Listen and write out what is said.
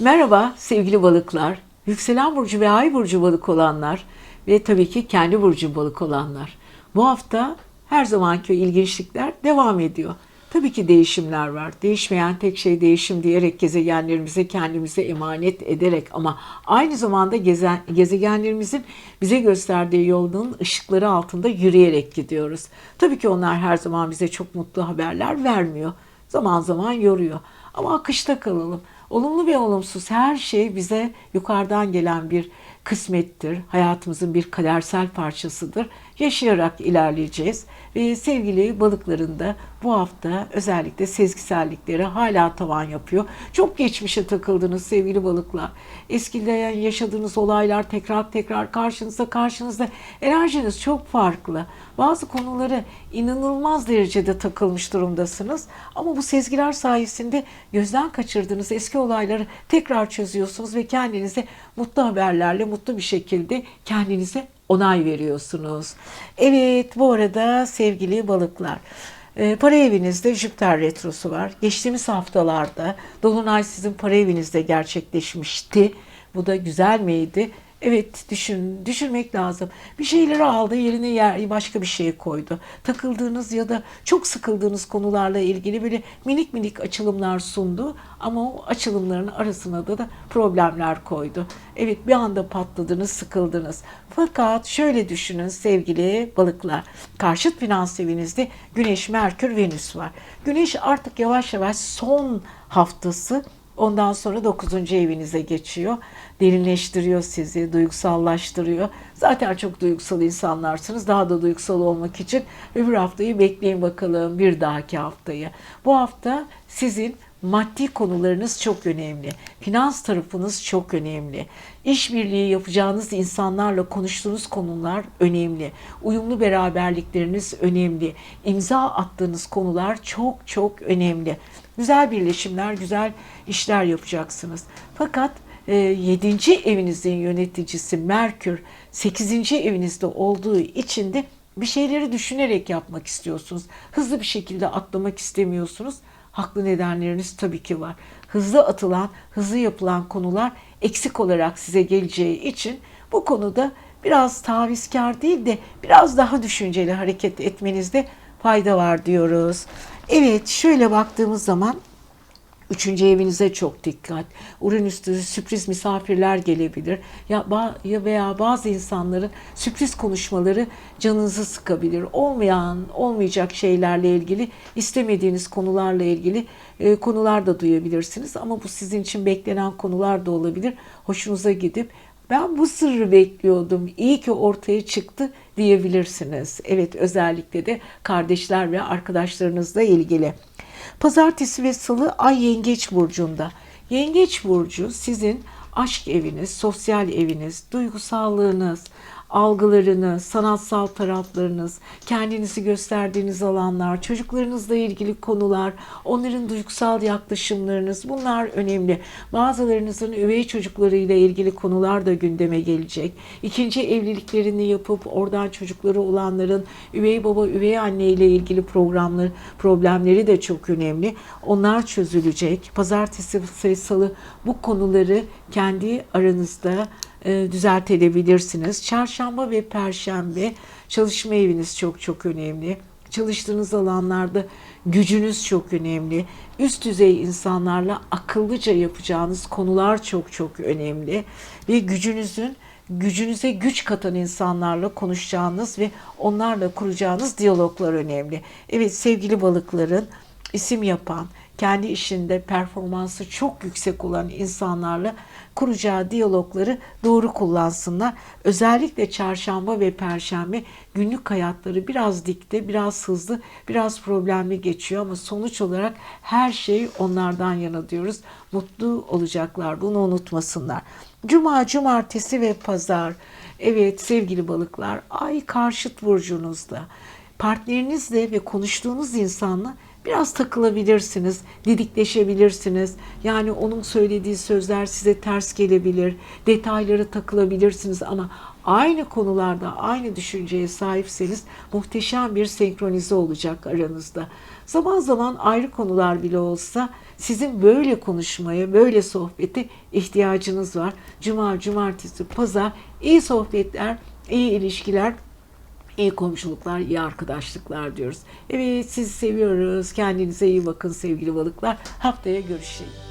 Merhaba sevgili balıklar, yükselen burcu ve ay burcu balık olanlar ve tabii ki kendi burcu balık olanlar. Bu hafta her zamanki ilginçlikler devam ediyor. Tabii ki değişimler var. Değişmeyen tek şey değişim diyerek gezegenlerimize kendimize emanet ederek ama aynı zamanda gezen, gezegenlerimizin bize gösterdiği yolun ışıkları altında yürüyerek gidiyoruz. Tabii ki onlar her zaman bize çok mutlu haberler vermiyor. Zaman zaman yoruyor. Ama akışta kalalım. Olumlu ve olumsuz. Her şey bize yukarıdan gelen bir kısmettir. Hayatımızın bir kadersel parçasıdır. Yaşayarak ilerleyeceğiz. Ve sevgili balıkların da bu hafta özellikle sezgisellikleri hala tavan yapıyor. Çok geçmişe takıldınız sevgili balıklar. Eskiden yaşadığınız olaylar tekrar tekrar karşınızda karşınızda. Enerjiniz çok farklı. Bazı konuları inanılmaz derecede takılmış durumdasınız. Ama bu sezgiler sayesinde gözden kaçırdığınız eski olayları tekrar çözüyorsunuz ve kendinize mutlu haberlerle mutlu bir şekilde kendinize onay veriyorsunuz. Evet bu arada sevgili balıklar. e, Para evinizde Jüpiter retrosu var. Geçtiğimiz haftalarda Dolunay sizin para evinizde gerçekleşmişti. Bu da güzel miydi? Evet düşün, düşünmek lazım. Bir şeyleri aldı yerine yer, başka bir şey koydu. Takıldığınız ya da çok sıkıldığınız konularla ilgili böyle minik minik açılımlar sundu. Ama o açılımların arasına da, da problemler koydu. Evet bir anda patladınız, sıkıldınız. Fakat şöyle düşünün sevgili balıklar. Karşıt finans evinizde Güneş, Merkür, Venüs var. Güneş artık yavaş yavaş son haftası Ondan sonra 9. evinize geçiyor. Derinleştiriyor sizi, duygusallaştırıyor. Zaten çok duygusal insanlarsınız. Daha da duygusal olmak için öbür haftayı bekleyin bakalım bir dahaki haftayı. Bu hafta sizin maddi konularınız çok önemli. Finans tarafınız çok önemli. İşbirliği yapacağınız insanlarla konuştuğunuz konular önemli. Uyumlu beraberlikleriniz önemli. İmza attığınız konular çok çok önemli. Güzel birleşimler, güzel işler yapacaksınız. Fakat 7. evinizin yöneticisi Merkür 8. evinizde olduğu için de bir şeyleri düşünerek yapmak istiyorsunuz. Hızlı bir şekilde atlamak istemiyorsunuz. Haklı nedenleriniz tabii ki var. Hızlı atılan, hızlı yapılan konular eksik olarak size geleceği için bu konuda biraz tavizkar değil de biraz daha düşünceli hareket etmenizde fayda var diyoruz. Evet şöyle baktığımız zaman Üçüncü evinize çok dikkat. Uranüs'te sürpriz misafirler gelebilir. Ya, ya veya bazı insanların sürpriz konuşmaları canınızı sıkabilir. Olmayan, olmayacak şeylerle ilgili, istemediğiniz konularla ilgili e, konular da duyabilirsiniz. Ama bu sizin için beklenen konular da olabilir. Hoşunuza gidip ben bu sırrı bekliyordum. İyi ki ortaya çıktı diyebilirsiniz. Evet özellikle de kardeşler ve arkadaşlarınızla ilgili. Pazartesi ve salı ay yengeç burcunda. Yengeç burcu sizin aşk eviniz, sosyal eviniz, duygusallığınız, algılarınız, sanatsal taraflarınız, kendinizi gösterdiğiniz alanlar, çocuklarınızla ilgili konular, onların duygusal yaklaşımlarınız bunlar önemli. Bazılarınızın üvey çocuklarıyla ilgili konular da gündeme gelecek. İkinci evliliklerini yapıp oradan çocukları olanların üvey baba, üvey anne ile ilgili programlar, problemleri de çok önemli. Onlar çözülecek. Pazartesi ve salı bu konuları kendi aranızda düzeltebilirsiniz. Çarşamba ve perşembe çalışma eviniz çok çok önemli. Çalıştığınız alanlarda gücünüz çok önemli. Üst düzey insanlarla akıllıca yapacağınız konular çok çok önemli. Ve gücünüzün gücünüze güç katan insanlarla konuşacağınız ve onlarla kuracağınız diyaloglar önemli. Evet sevgili balıkların isim yapan, kendi işinde performansı çok yüksek olan insanlarla kuracağı diyalogları doğru kullansınlar. Özellikle çarşamba ve perşembe günlük hayatları biraz dikte, biraz hızlı, biraz problemli geçiyor ama sonuç olarak her şey onlardan yana diyoruz. Mutlu olacaklar. Bunu unutmasınlar. Cuma, cumartesi ve pazar. Evet sevgili balıklar, ay karşıt burcunuzda. Partnerinizle ve konuştuğunuz insanla biraz takılabilirsiniz, didikleşebilirsiniz. Yani onun söylediği sözler size ters gelebilir, detaylara takılabilirsiniz ama aynı konularda aynı düşünceye sahipseniz muhteşem bir senkronize olacak aranızda. Zaman zaman ayrı konular bile olsa sizin böyle konuşmaya, böyle sohbete ihtiyacınız var. Cuma, cumartesi, pazar iyi sohbetler, iyi ilişkiler, iyi komşuluklar, iyi arkadaşlıklar diyoruz. Evet sizi seviyoruz. Kendinize iyi bakın sevgili balıklar. Haftaya görüşelim.